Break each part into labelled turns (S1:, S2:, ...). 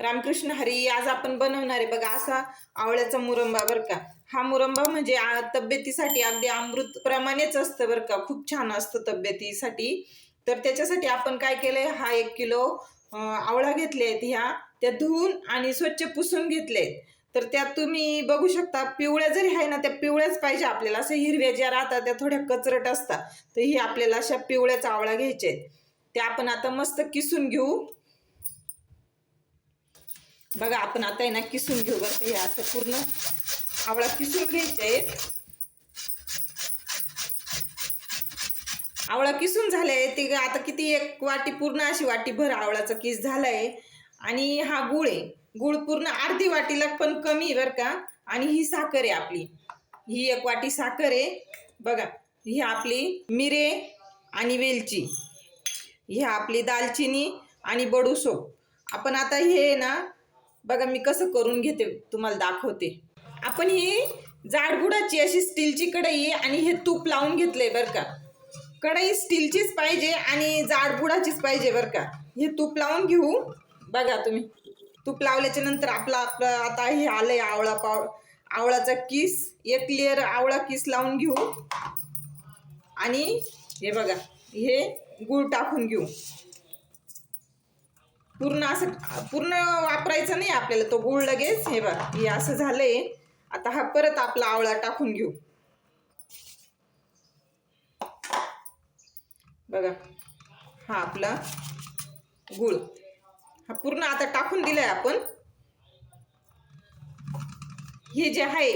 S1: रामकृष्ण हरी आज आपण बनवणार आहे. बघा असा आवळ्याचा मुरंबा बरं का. हा मुरंबा म्हणजे तब्येतीसाठी अगदी अमृत प्रमाणेच असतं बरं का. खूप छान असतं तब्येतीसाठी. तर त्याच्यासाठी आपण काय केलंय? हा एक किलो आवळा घेतले आहेत ह्या. त्या धुवून आणि स्वच्छ पुसून घेतले तर त्यात तुम्ही बघू शकता पिवळ्या जरी आहे ना त्या पिवळ्याच पाहिजे आपल्याला. असं हिरव्या ज्या राहतात त्या थोड्या कचरट असतात. तर ही आपल्याला अशा पिवळ्याच आवळा घ्यायचे आहेत त्या आपण आता मस्त किसून घेऊ. बघा आपण आता आहे ना किसून घेऊ बरं का हे असं पूर्ण आवळा किसून घ्यायचे आहेत. आवळा किसून झालाय ते आता किती एक वाटी पूर्ण अशी वाटी भर आवळाचा किस झालाय. आणि हा गुळ आहे. गुळ पूर्ण अर्धी वाटीला पण कमी बरं का. आणि ही साखर आहे आपली. ही एक वाटी साखर आहे. बघा ही आपली मिरे आणि वेलची. ही आपली दालचिनी आणि बडूसोप आपण आता हे ना बघा मी कसं करून घेते तुम्हाला दाखवते. आपण ही जाडबुडाची अशी स्टीलची कढई आहे आणि हे तूप लावून घेतलंय बरं का. कढई स्टीलचीच पाहिजे आणि जाडबुडाचीच पाहिजे बरं का. हे तूप लावून घेऊ. बघा तुम्ही तूप लावल्याच्या नंतर आपला आपलं आता हे आलंय आवळा पाव आवळाचा किस एक लेअर आवळा किस लावून घेऊ. आणि हे बघा हे गूळ टाकून घेऊ. पूर्ण असं पूर्ण वापरायचं नाही आपल्याला तो गुळ लगेच हे बघ हे असं झालंय. आता हा परत आपला आवळा टाकून घेऊ. बघा हा आपला गूळ. हा पूर्ण आता टाकून दिलाय आपण. हे जे आहे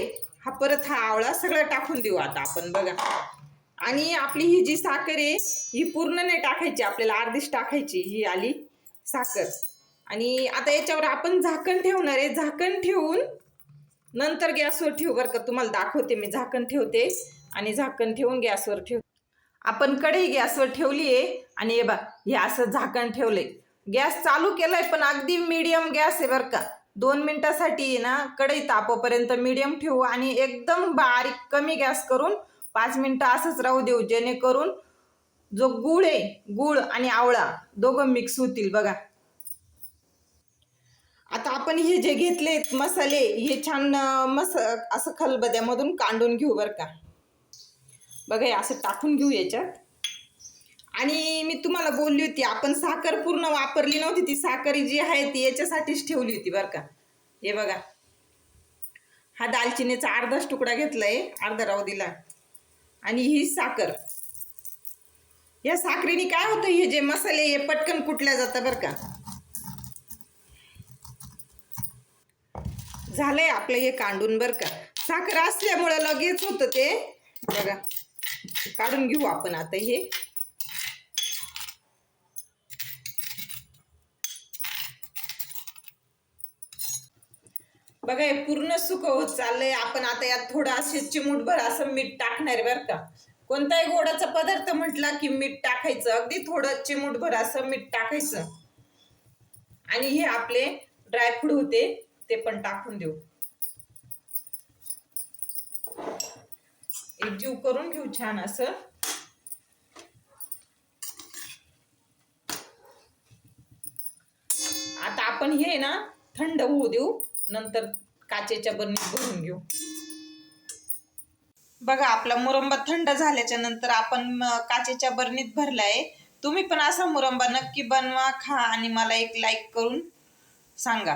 S1: हा परत हा आवळा सगळं टाकून देऊ आता आपण बघा. आणि आपली ही जी साखर आहे ही पूर्ण नाही टाकायची आपल्याला अर्धीच टाकायची ही आली. साखर. आणि आता याच्यावर आपण झाकण ठेवणार आहे. झाकण ठेवून नंतर गॅसवर ठेवू बरं का. तुम्हाला दाखवते मी. झाकण ठेवते. आणि झाकण ठेवून गॅसवर ठेव. आपण कढई गॅसवर ठेवली आहे. आणि हे बा हे असं झाकण ठेवलंय. गॅस चालू केलाय पण अगदी मीडियम गॅस आहे बरं का. दोन मिनिटासाठी ना कढई तापोपर्यंत मीडियम ठेवू आणि एकदम बारीक कमी गॅस करून पाच मिनिटं असंच राहू देऊ जेणेकरून जो गुळ आहे गुळ आणि आवळा दोघं मिक्स होतील बघा. आता आपण हे जे घेतले मसाले हे छान मस असं खलबद्यामधून कांडून घेऊ बरं का. बघा हे असं टाकून घेऊ याच्यात. आणि मी तुम्हाला बोलली होती आपण साखर पूर्ण वापरली नव्हती ती साखर जी आहे ती याच्यासाठीच ठेवली होती बरं का. हे बघा. हा दालचिनीचा अर्धाच तुकडा घेतलाय अर्धा राहू दिला. आणि ही साखर. या साखरेने काय होतं? हे जे मसाले हे पटकन कुटल्या जातं बरं का. झालंय आपलं हे कांडून बरं का. साखर असल्यामुळं लगेच होतं ते. बघा काढून घेऊ आपण आता हे. बघा हे पूर्ण सुक होत चाललंय. आपण आता यात थोडं असे चिमूटभर असं मीठ टाकणार बरं का. कोणताही गोडाचा पदार्थ म्हटला की मीठ टाकायचं. अगदी थोडं चिमूटभर असं मीठ टाकायचं. आणि हे आपले ड्रायफ्रूट होते ते पण टाकून देऊ. एक जीव करून घेऊ छान असं. आता आपण हे ना थंड होऊ देऊ. नंतर काचेच्या बरणीत भरून घेऊ. बघा आपला मुरंबा थंड झाल्याच्यानंतर आपण काचेच्या बरणीत भरलाय. तुम्ही पण असा मुरंबा नक्की बनवा खा आणि मला एक लाईक करून सांगा.